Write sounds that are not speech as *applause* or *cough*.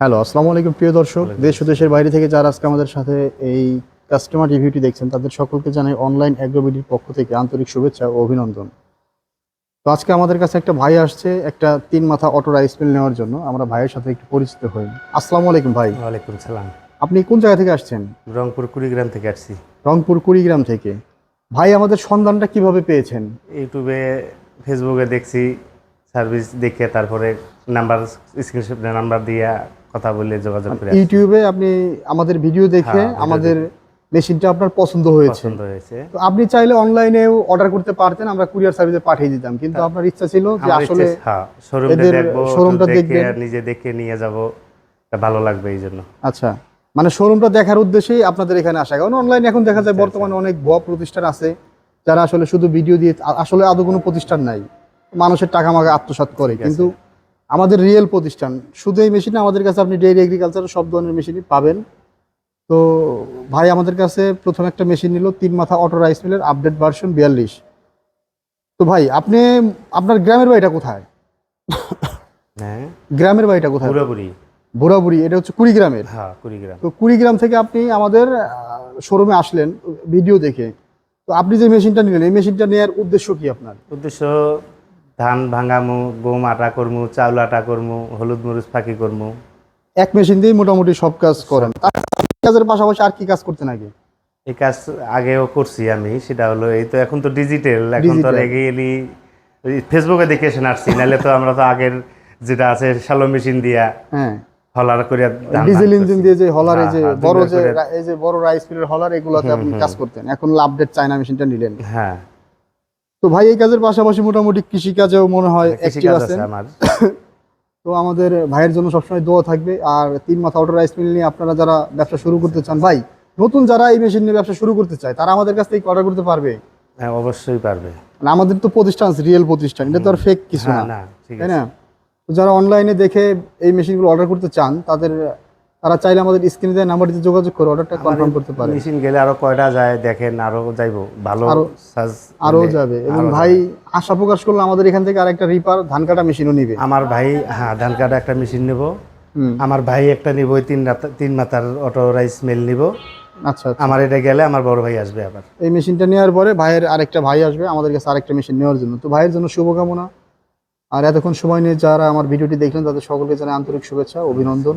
Hello আসসালামু আলাইকুম প্রিয় দর্শক। দেশ ও দেশের বাইরে থেকে যারা আজকে আমাদের সাথে এই কাস্টমার রিভিউটি দেখছেন তাদের সকলকে জানাই অনলাইন অ্যাগ্রোবিডির পক্ষ থেকে আন্তরিক শুভেচ্ছা ও অভিনন্দন। তো আজকে আমাদের কাছে একটা ভাই আসছে একটা তিন মাথা অটো রাইস মিল নেওয়ার জন্য। আমরা ভাইয়ের সাথে একটু পরিচিত হই। আসসালামু আলাইকুম ভাই। ওয়ালাইকুম সালাম। আপনি কোন জায়গা থেকে আসছেন? রংপুর কুড়িগ্রাম থেকে আসছি। রংপুর কুড়িগ্রাম থেকে। ভাই আমাদের সন্ধানটা কীভাবে পেয়েছেন? ইউটিউবে ফেসবুকে দেখছি সার্ভিস দেখে তারপরে নাম্বার স্ক্রিনশট নাম্বার দিয়ে কথা বলে যোগাযোগ করে ইউটিউবে আপনি আমাদের ভিডিও দেখে হ্যাঁ, আমাদের মেশিনটা আপনার পছন্দ হয়েছে। পছন্দ হয়েছে। তো আপনি চাইলে অনলাইনেও অর্ডার করতে পারতেন আমরা কুরিয়ার সার্ভিসে পাঠিয়ে দিতাম। কিন্তু আপনার ইচ্ছা ছিল যে আসলে হ্যাঁ শোরুমটা দেখব দেখে দেখবেন। নিজে দেখে নিয়ে যাব ভালো লাগবে এই জন্য। আচ্ছা মানে শোরুমটা দেখার উদ্দেশ্যেই আপনাদের এখানে আসা। কারণ অনলাইনে এখন দেখা আচ্ছা, যায় বর্তমানে অনেক ভুয়া প্রতিষ্ঠান আছে যারা আসলে শুধু ভিডিও দিয়ে আসলে আদৌ কোনো প্রতিষ্ঠান নাই। মানুষের টাকা মাগা আত্মসাৎ করে। কিন্তু আমাদের রিয়েল প্রতিষ্ঠান। শুধু এই মেশিনে আমাদের কাছে আপনি ডেইরি এগ্রিকালচার সব ধরনের মেশিনই পাবেন। তো ভাই আমাদের কাছে প্রথম একটা মেশিন নিল তিন মাথা অটো রাইস মিলের আপডেট ভার্সন বিয়াল্লিশ। তো ভাই আপনি আপনার গ্রামের বাড়িটা কোথায়? হ্যাঁ। গ্রামের বাড়িটা কোথায়? পুরোপুরি বুড়াবুড়ি এটা হচ্ছে কুড়িগ্রামের। হ্যাঁ কুড়িগ্রাম। তো কুড়িগ্রাম থেকে আপনি আমাদের শোরুমে আসলেন ভিডিও দেখে। তো আপনি যে মেশিনটা নিলেন এই মেশিনটা নেওয়ার উদ্দেশ্য কি আপনার? উদ্দেশ্য ধান ভাঙামু গম আটা করমু চাউল আটা করমু হলুদ মরিচ ফাঁকি করমু। এক মেশিন দিয়ে মোটামুটি সব কাজ করেন। কাজের পাশাপাশি আর কি কাজ করতে নাকি এই কাজ আগেও করছি আমি সেটা হলো এই তো এখন তো ডিজিটাল এখন তো. রেগুলি ফেসবুকে দেখে এসে আসছি নাহলে তো আমরা তো আগের যেটা আছে শ্যালো মেশিন দিয়া হ্যাঁ। হলার করে ডিজেল ইঞ্জিন দিয়ে যে হলার এই হ্যাঁ, যে হ্যাঁ, বড় যে এই যে বড় রাইস মিলের হলার এগুলোতে আপনি কাজ করতেন। এখন আপডেট চায়না মেশিনটা নিলেন। হ্যাঁ। তো ভাই এই কাজের পাশাপাশি মোটামুটি কৃষি কাজেও মনে হয় অ্যাক্টিভ আছেন। *coughs* তো আমাদের ভাইয়ের জন্য সবসময় দোয়া থাকবে। আর তিন মাথা অটো রাইস মিল নিয়ে আপনারা যারা ব্যবসা শুরু করতে চান ভাই নতুন যারা এই মেশিন নিয়ে ব্যবসা শুরু করতে চায় তারা আমাদের কাছ থেকে অর্ডার করতে পারবে? হ্যাঁ অবশ্যই পারবে। মানে আমাদের তো প্রতিষ্ঠান রিয়েল প্রতিষ্ঠান এটা তো আর ফেক কিছু হ্যাঁ না। তাই না? তো যারা অনলাইনে দেখে এই মেশিনগুলো অর্ডার করতে চান তাদের তারা চাইলে আমাদের স্ক্রিনে দেওয়া নাম্বারটিতে যোগাযোগ করে অর্ডারটা কনফার্ম করতে পারে। মেশিন গেলে আরও কয়টা যায় দেখেন আরও যাইবো। ভালো আরো- যাবে। এবং ভাই আশা প্রকাশ করলে আমাদের এখান থেকে আরেকটা রিপার ধান কাটা মেশিনও নিবে। আমার ভাই হ্যাঁ ধান কাটা একটা মেশিন নেব। আমার ভাই একটা নিব ওই তিন রাত- তিন মাথার অটো রাইস মেল নিব। আচ্ছা আচ্ছা। আমার এটা গেলে আমার বড় ভাই আসবে আবার। এই মেশিনটা নেওয়ার পরে ভাইয়ের আরেকটা ভাই আসবে আমাদের কাছে আরেকটা মেশিন নেওয়ার জন্য। তো ভাইয়ের জন্য শুভকামনা। আর এতক্ষণ সময় নিয়ে যারা আমার ভিডিওটি দেখলেন তাদের সকলকে জানাই আন্তরিক শুভেচ্ছা অভিনন্দন।